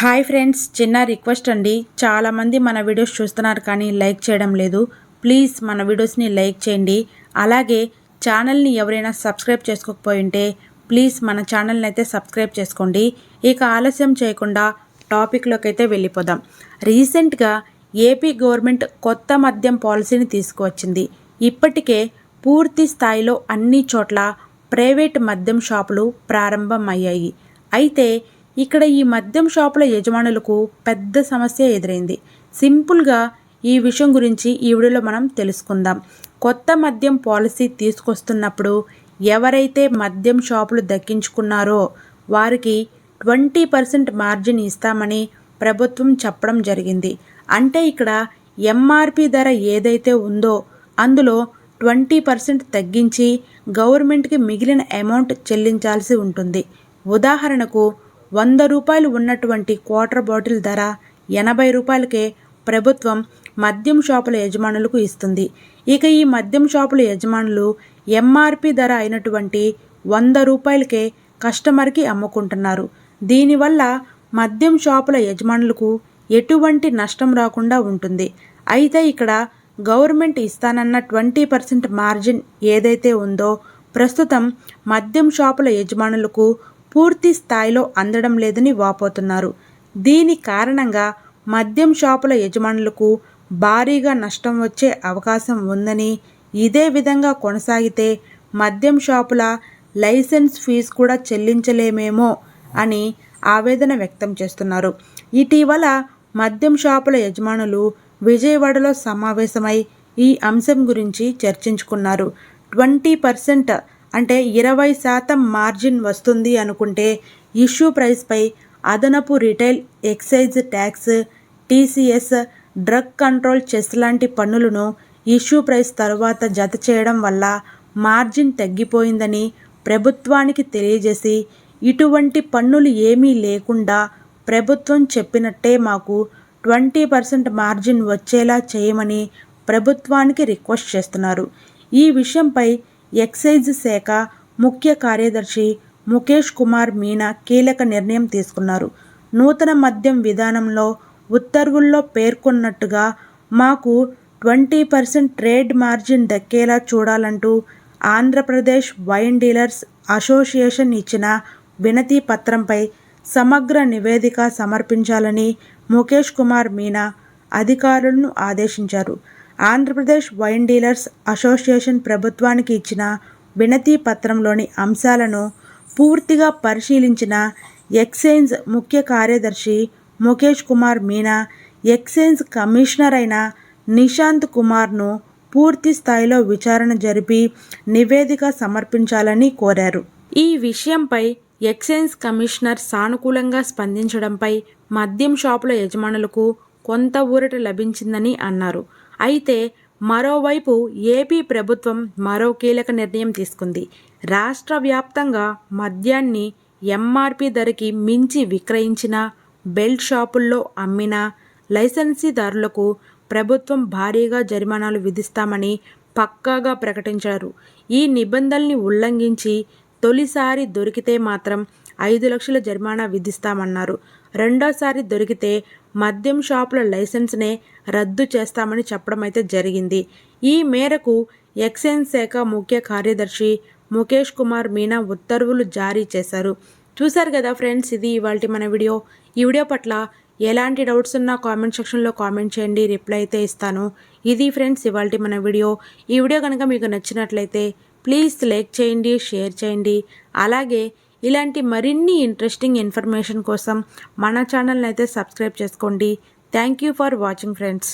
Hi friends చిన్న request అండి. చాలామంది మన వీడియోస్ చూస్తున్నారు కానీ లైక్ చేయడం లేదు. ప్లీజ్ మన వీడియోస్ని లైక్ చేయండి. అలాగే ఛానల్ని ఎవరైనా సబ్స్క్రైబ్ చేసుకోకపోయి ఉంటే ప్లీజ్ మన ఛానల్ని అయితే సబ్స్క్రైబ్ చేసుకోండి. ఇక ఆలస్యం చేయకుండా టాపిక్లోకి అయితే వెళ్ళిపోదాం. రీసెంట్గా ఏపీ గవర్నమెంట్ కొత్త మద్యం పాలసీని తీసుకువచ్చింది. ఇప్పటికే పూర్తి స్థాయిలో అన్ని చోట్ల ప్రైవేట్ మద్యం షాపులు ప్రారంభం అయ్యాయి అయితే ఇక్కడ ఈ మద్యం షాపుల యజమానులకు పెద్ద సమస్య ఎదురైంది. సింపుల్గా ఈ విషయం గురించి ఈ వీడియోలో మనం తెలుసుకుందాం. కొత్త మద్యం పాలసీ తీసుకొస్తున్నప్పుడు ఎవరైతే మద్యం షాపులు దక్కించుకున్నారో వారికి ట్వంటీ పర్సెంట్ మార్జిన్ ఇస్తామని ప్రభుత్వం చెప్పడం జరిగింది. అంటే ఇక్కడ ఎంఆర్పి ధర ఏదైతే ఉందో అందులో ట్వంటీ పర్సెంట్ తగ్గించి గవర్నమెంట్కి మిగిలిన అమౌంట్ చెల్లించాల్సి ఉంటుంది. ఉదాహరణకు వంద రూపాయలు ఉన్నటువంటి క్వార్టర్ బాటిల్ ధర ఎనభై రూపాయలకే ప్రభుత్వం మద్యం షాపుల యజమానులకు ఇస్తుంది. ఇక ఈ మద్యం షాపుల యజమానులు ఎంఆర్పి ధర అయినటువంటి వంద రూపాయలకే కస్టమర్కి అమ్ముకుంటున్నారు. దీనివల్ల మద్యం షాపుల యజమానులకు ఎటువంటి నష్టం రాకుండా ఉంటుంది. అయితే ఇక్కడ గవర్నమెంట్ ఇస్తానన్న ట్వంటీ పర్సెంట్ మార్జిన్ ఏదైతే ఉందో ప్రస్తుతం మద్యం షాపుల యజమానులకు పూర్తి స్థాయిలో అందడం లేదని వాపోతున్నారు. దీని కారణంగా మద్యం షాపుల యజమానులకు భారీగా నష్టం వచ్చే అవకాశం ఉందని ఇదే విధంగా కొనసాగితే మద్యం షాపుల లైసెన్స్ ఫీజు కూడా చెల్లించలేమేమో అని ఆవేదన వ్యక్తం చేస్తున్నారు. ఇటీవల మద్యం షాపుల యజమానులు విజయవాడలో సమావేశమై ఈ అంశం గురించి చర్చించుకున్నారు. ట్వంటీ పర్సెంట్ అంటే ఇరవై శాతం మార్జిన్ వస్తుంది అనుకుంటే ఇష్యూ ప్రైస్పై అదనపు retail excise tax TCS drug control cess లాంటి పన్నులను ఇష్యూ ప్రైస్ తరువాత జత చేయడం వల్ల మార్జిన్ తగ్గిపోయిందని ప్రభుత్వానికి తెలియజేసి ఇటువంటి పన్నులు ఏమీ లేకుండా ప్రభుత్వం చెప్పినట్టే మాకు ట్వంటీ పర్సెంట్ మార్జిన్ వచ్చేలా చేయమని ప్రభుత్వానికి రిక్వెస్ట్ చేస్తున్నారు. ఈ విషయంపై ఎక్సైజ్ శాఖ ముఖ్య కార్యదర్శి ముఖేష్ కుమార్ మీనా కీలక నిర్ణయం తీసుకున్నారు. నూతన మద్యం విధానంలో ఉత్తర్వుల్లో పేర్కొన్నట్టుగా మాకు ట్వంటీ పర్సెంట్ ట్రేడ్ మార్జిన్ దక్కేలా చూడాలంటూ ఆంధ్రప్రదేశ్ వైన్ డీలర్స్ అసోసియేషన్ ఇచ్చిన వినతి పత్రంపై సమగ్ర నివేదిక సమర్పించాలని ముఖేష్ కుమార్ మీనా అధికారులను ఆదేశించారు. ఆంధ్రప్రదేశ్ వైన్ డీలర్స్ అసోసియేషన్ ప్రభుత్వానికి ఇచ్చిన వినతి పత్రంలోని అంశాలను పూర్తిగా పరిశీలించిన ఎక్సైజ్ ముఖ్య కార్యదర్శి ముఖేష్ కుమార్ మీనా ఎక్సైజ్ కమిషనర్ అయిన నిశాంత్ కుమార్ను పూర్తి స్థాయిలో విచారణ జరిపి నివేదిక సమర్పించాలని కోరారు. ఈ విషయంపై ఎక్సైజ్ కమిషనర్ సానుకూలంగా స్పందించడంపై మద్యం షాపుల యజమానులకు కొంత ఊరట లభించిందని అన్నారు. అయితే మరోవైపు ఏపీ ప్రభుత్వం మరో కీలక నిర్ణయం తీసుకుంది. రాష్ట్ర వ్యాప్తంగా మద్యాన్ని ఎంఆర్పి ధరకి మించి విక్రయించిన బెల్ట్ షాపుల్లో అమ్మిన లైసెన్సీదారులకు ప్రభుత్వం భారీగా జరిమానాలు విధిస్తామని పక్కాగా ప్రకటించారు. ఈ నిబంధనల్ని ఉల్లంఘించి తొలిసారి దొరికితే మాత్రం ఐదు లక్షల జరిమానా విధిస్తామన్నారు. రెండోసారి దొరికితే మద్యం షాపుల లైసెన్స్నే రద్దు చేస్తామని చెప్పడం అయితే జరిగింది. ఈ మేరకు ఎక్సైజ్ శాఖ ముఖ్య కార్యదర్శి ముఖేష్ కుమార్ మీనా ఉత్తర్వులు జారీ చేశారు. చూశారు కదా ఫ్రెండ్స్ ఇది ఇవాళ మన వీడియో. ఈ వీడియో పట్ల ఎలాంటి డౌట్స్ ఉన్నా కామెంట్ సెక్షన్లో కామెంట్ చేయండి రిప్లై అయితే ఇస్తాను. ఇది ఫ్రెండ్స్ ఇవాళ మన వీడియో. ఈ వీడియో కనుక మీకు నచ్చినట్లయితే ప్లీజ్ లైక్ చేయండి షేర్ చేయండి. అలాగే ఇలాంటి మరిన్ని ఇంట్రెస్టింగ్ ఇన్ఫర్మేషన్ కోసం మన ఛానల్ని అయితే సబ్స్క్రైబ్ చేసుకోండి. Thank you for watching friends